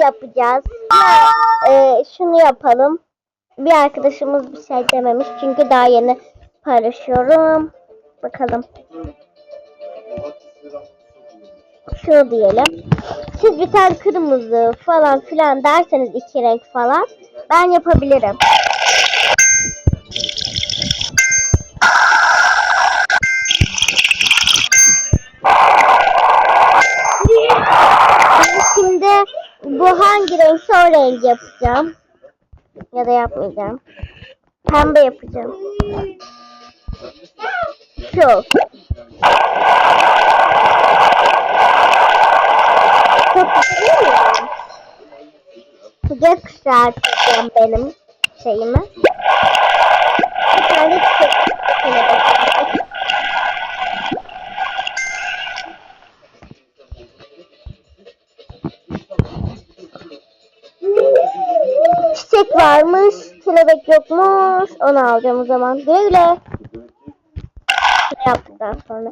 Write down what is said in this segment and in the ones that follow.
yapacağız. Ya, e, şunu yapalım. Bir arkadaşımız bir şey dememiş çünkü daha yeni paylaşıyorum. Bakalım. Şunu diyelim. Siz bir tane kırmızı falan filan derseniz iki renk falan ben yapabilirim. Bu hangi renkse o rengi yapacağım. Ya da yapmayacağım. Pembe yapacağım. Şu. Çok güzel mi? Gökkuşağı çizeceğim benim şeyimi. Bir tane Çiçek varmış, kelebek yokmuş. Onu alacağım o zaman. Güle güle. Yaptıktan sonra.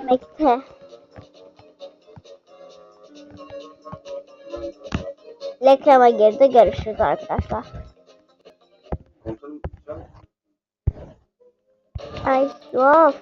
Söylemekte. Reklama girdi. Görüşürüz arkadaşlar. I love.